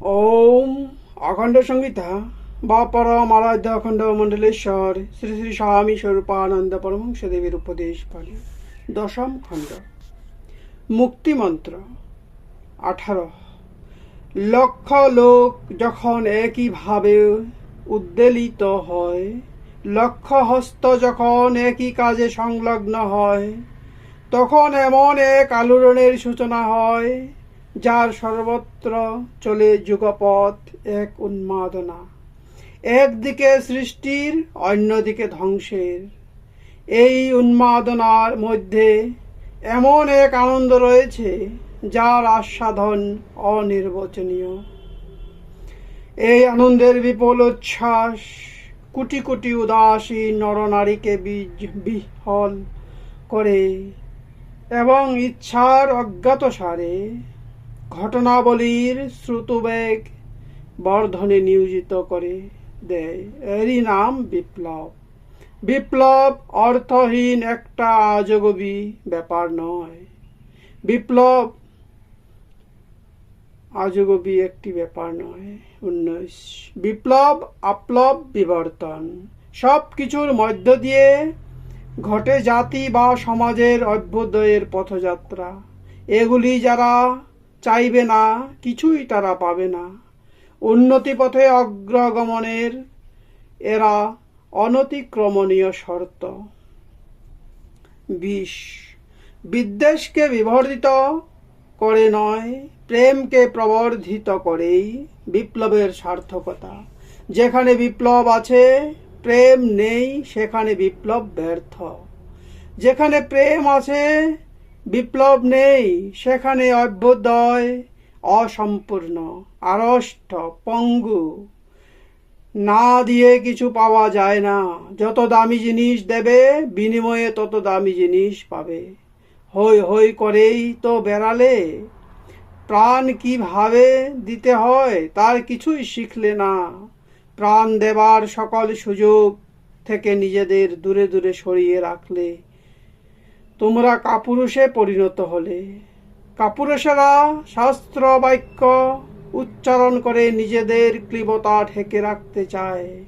ওম অখণ্ড সংহিতা বা পরম আরাধ্য অখণ্ড মণ্ডলেশ্বর শ্রী শ্রী স্বামী স্বরূপানন্দ পরমহংস দেবীর উপদেশ পালি। দশম খণ্ড। মুক্তি মন্ত্র। আঠারো। লক্ষ লোক যখন একইভাবে উদ্বেলিত হয়, লক্ষ হস্ত যখন একই কাজে সংলগ্ন হয়, তখন এমন এক আলোড়নের সূচনা হয় যার সর্বত্র চলে যুগপথ এক উন্মাদনা। একদিকে সৃষ্টির, অন্যদিকে ধ্বংসের। এই উন্মাদনার মধ্যে এমন এক আনন্দ রয়েছে, যার আস্বাদন অনির্বচনীয়। এই আনন্দের বিপুল উচ্ছ্বাস, কোটি কোটি উদাসী নরনারীকে বীজ বিহল করে এবং ইচ্ছার অজ্ঞাত সারে ঘটনাবলীর শ্রুতবেগ বর্ধনে নিয়োজিত করে দেয়। এরই নাম বিপ্লব। বিপ্লব অর্থহীন একটা আজগবি ব্যাপার নয়। বিপ্লব আজগবি একটি ব্যাপার নয়। উন্নয়স বিপ্লব, আপ্লব, বিবর্তন সব কিছুর মধ্য দিয়ে ঘটে জাতি বা সমাজের অভ্যুদয়ের পথযাত্রা। এগুলি যারা চাইবে না, কিছুই তারা পাবে না। উন্নতি পথে অগ্রগমনের এরা অনতিক্রমণীয় শর্ত। বিষ, বিদ্বেষকে বিবর্ধিত করে নয়, প্রেমকে প্রবর্ধিত করেই বিপ্লবের সার্থকতা। যেখানে বিপ্লব আছে, প্রেম নেই, সেখানে বিপ্লব ব্যর্থ। যেখানে প্রেম আছে বিপ্লব নেই, সেখানে অভ্যুদয়, অসম্পূর্ণ, আড়ষ্ট, পঙ্গু। না দিয়ে কিছু পাওয়া যায় না। যত দামি জিনিস দেবে, বিনিময়ে তত দামি জিনিস পাবে। হই হই করেই তো বেড়ালে। প্রাণ কীভাবে দিতে হয়, তার কিছুই শিখলে না। প্রাণ দেবার সকল সুযোগ থেকে নিজেদের দূরে দূরে সরিয়ে রাখলে। তোমরা কাপুরুষে পরিণত হলে। কাপুরুষেরা শাস্ত্র বাক্য উচ্চারণ করে নিজেদের ক্লিবতা ঢেকে রাখতে চায়।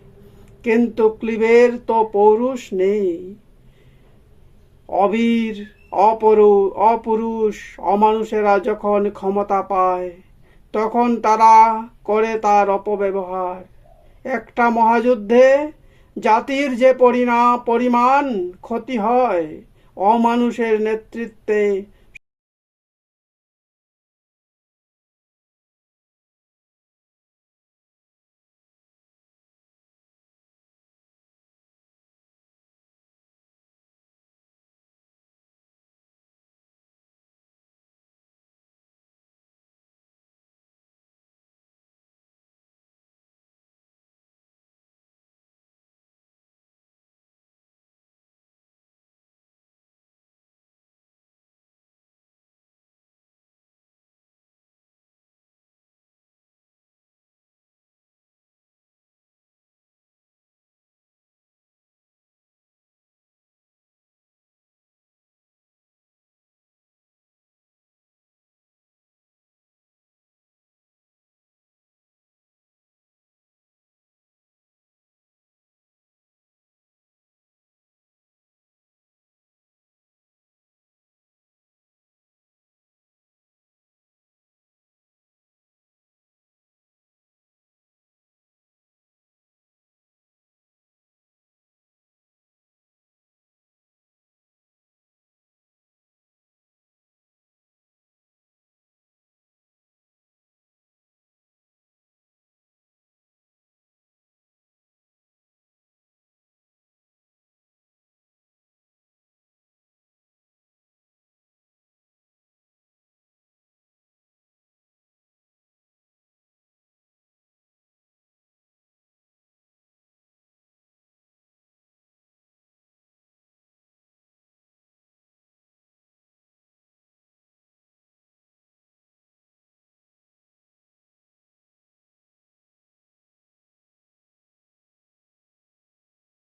কিন্তু ক্লিবের তো পৌরুষ নেই। অবীর, অপরু, অপুরুষ, অমানুষেরা যখন ক্ষমতা পায়, তখন তারা করে তার অপব্যবহার। একটা মহাযুদ্ধে জাতির যে পরিণা পরিমাণ ক্ষতি হয় অমানুষের নেতৃত্বে